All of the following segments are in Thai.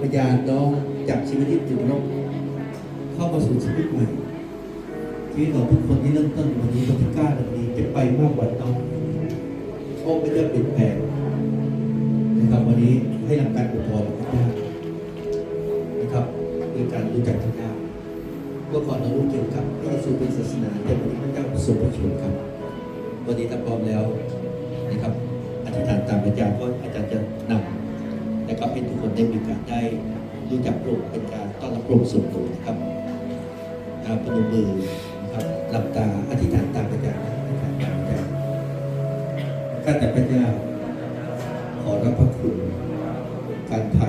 พยานน้องจากชีวิตที่ติดลบเข้ามาสู่ชีวิตใหม่ชีวิตของทุกคนที่เริ่มต้นวันนี้วันที่เก้าวันนี้จะไปมากกว่าน้องโอ้ไม่ได้เปลี่ยนแปลงนะครับวันนี้ให้นำการอวยพรพระเจ้านะครับด้วยการรู้จักพระเจ้าเมื่อก่อนเรารู้เกี่ยวกับพระเยซูเป็นศาสนาแต่วันนี้พระเจ้าประสบประชนครับ วันนี้ถ้าพร้อมแล้วนะครับอธิษฐานตามอาจารย์ก็อาจารย์จะนำ นะครับให้ทุกคนได้มีโอกาสได้รู้จักโปรดเป็นการต้อนรับโปรดส่วนตัวนะครับอาพนมมือนะครับหลับตาอธิษฐานตามอาจารย์นอธิษฐานตามอาจารย์ข้าแต่พระเจ้าขอรับพระคุณการไถ่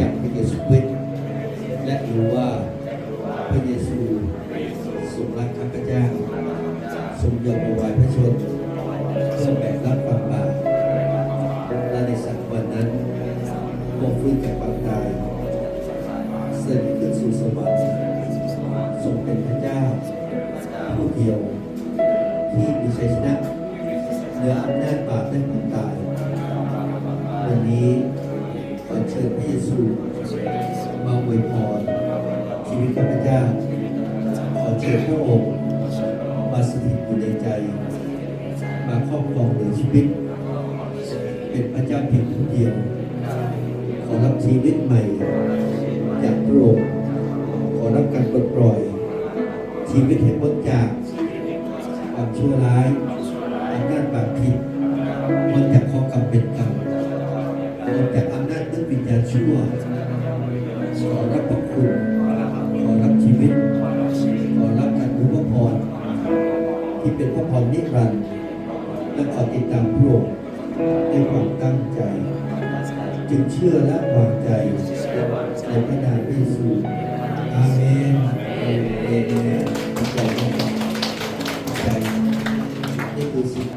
จากพระเยซูคริสต์และรู้ว่า ดียว ที่มีชัยชนะเหนืออำนาจบาปและความตาย วันนี้ขอเชิญพระเยซูมาอวยพรชีวิตข้าพเจ้าขอเชิญพระองค์มาสถิตอยู่ในใจ มาครอบครองในชีวิต เป็นพระเจ้าเพียงผู้เดียว ขอรับชีวิตใหม่จากพระองค์ขอรับการปลดปล่อยชีวิตให้พ้นจากควา ชั่วร้ายอำนาจบาปผิดพ้นจากข้อกรรมเป็นกรรมพ้นจากอำนาจตึกวิญญาณชั่วขอรับพระคุณขอรับชีวิต ขอรับการรู้พระพรที่เป็นพระพรนิรันดร์และขอติดตามพระองค์ด้วยความตั้งใจ จึงเชื่อและวางใจในพระนามพระเยซูอาเมนเอ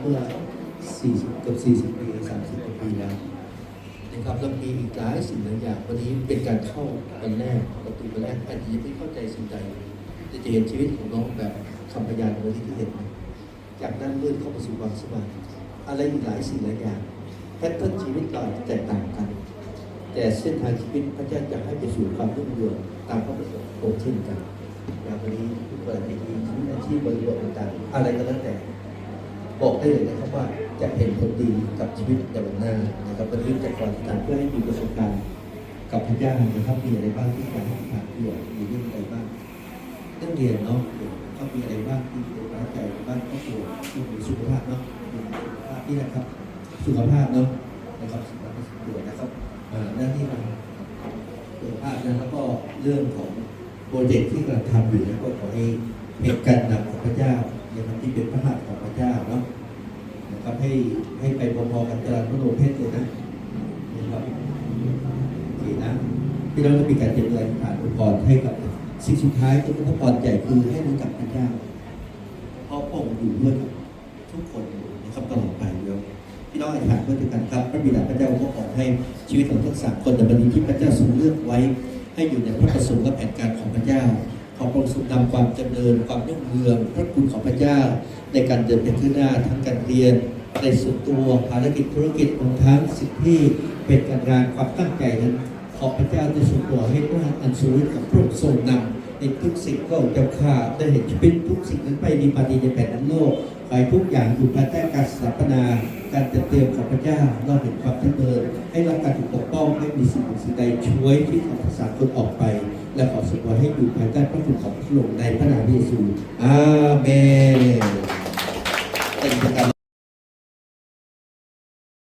เมื่อ 40กับ40 ปี 30กว่าปีแล้วนะครับแล้วมีอีกหลายสิ่งหลายอย่างวันนี้เป็นการเข้าวันแรกประตูวันแรกอาจจะยังไม่เข้าใจสิ่งใดจะเห็นชีวิตของน้องแบบคำพยานวันที่เห็น จากด้านมืดเข้ามาสู่ความสว่างอะไรอีกหลายสิ่งหลายอย่างแพทเทิร์นชีวิตเราจะแตกต่างกัน แต่เส้นทางชีวิตพระเจ้าจะให้ไปสู่ความรุ่งเรืองตามพระประสงค์ของพระองค์เช่นกันอย่างวันนี้ทุกคนทีชีวิตอาชีพบริบทต่างๆอะไรก็แล้วแต่ บอกได้เลยนะครับว่าจะเห็นผลดีกับชีวิตในวันหน้านะครับวันนี้จะขอติดตามเพื่อให้มีประสบการณ์กับพระเจ้านะครับมีอะไรบ้างที่การให้ผ่านเพื่อมีเรื่องอะไรบ้างเรื่องเรียนเนาะก็มีอะไรบ้างที่เป็นประทับใจบ้างก็ตัวเรื่องสุขภาพเนาะสุขภาพนี่นะครับสุขภาพเนาะนะครับสุขภาพเป็นสิ่งด่วนะครับอ่าหน้าที่ของสุขภาพนะแล้วก็เรื่องของโปรเจกต์ที่กำลังทำอยู่นะก็ขอให้เป็นการนำของพระเจ้า นะครับที่เป็นพระหัตถ์ของพระเจ้าเนาะนะครับให้ให้ไปพอๆกันตลาดพระโลเพศเลยนะนะครับโอเคนะพี่น้องจะมีการเจริญผ่านอุปกรให้กับสิ่งสุดท้ายที่พระพรใหญ่คือให้รู้จักพระเจ้าเพราะพระองค์อยู่ด้วยทุกคนนะครับตลอดไปเดียวพี่น้องอธิษฐานเพื่อกันครับพระบิดาพระเจ้าก็ขอให้ชีวิตของทั้งสามคนในวันนี้ที่พระเจ้าทรงเลือกไว้ ให้อยู่ในพระประสงค์และแผนการ นำความเจริญความรุ่งเรืองพระคุณของพระเจ้า ในการเดินไปข้างหน้าทั้งการเรียนในส่วนตัวภารกิจธุรกิจรวมทั้งสิ่งที่เป็นการงานความตั้งใจนั้นขอพระเจ้าได้ทรงโปรดให้พระอันสูงกับพระองค์ทรงนำ ในทุกสิ่งก็เจ้าข้าได้เห็นชีวิตทุกสิ่งนั้นไปดีมาดีในแผ่นดินโลกขอให้ทุกอย่างอยู่ภายใต้การสถาปนา การจัดเตรียมของพระเจ้าเราเห็นความเจริญให้รับการถูกปกป้องไม่มีสิ่งสิ่งใดช่วยที่ของภาษาคนออกไป และขอสมบูรให้อยู่ภายใต้พระคุณของพระองค์ในพระนามเยซูอาเมนเป็นประการ